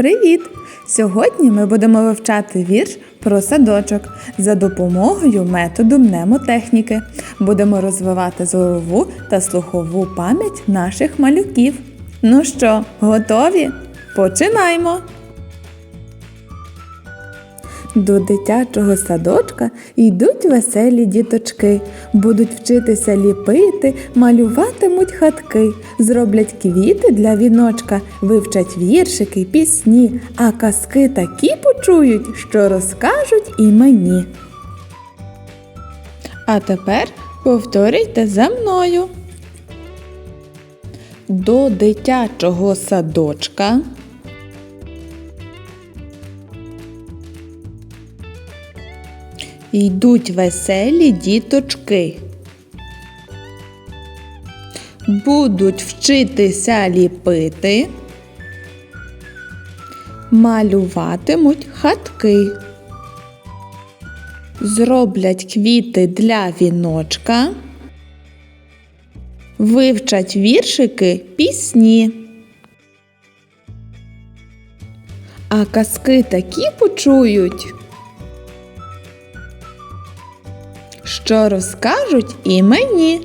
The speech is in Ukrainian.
Привіт! Сьогодні ми будемо вивчати вірш про садочок за допомогою методу мнемотехніки. Будемо розвивати зорову та слухову пам'ять наших малюків. Ну що, готові? Починаємо! До дитячого садочка йдуть веселі діточки, будуть вчитися ліпити, малюватимуть хатки, зроблять квіти для віночка, вивчать віршики, пісні, а казки такі почують, що розкажуть і мені. А тепер повторюйте за мною. До дитячого садочка. Йдуть веселі діточки. Будуть вчитися ліпити, малюватимуть хатки, зроблять квіти для віночка, вивчать віршики пісні. А казки такі почують. Що розкажуть і мені.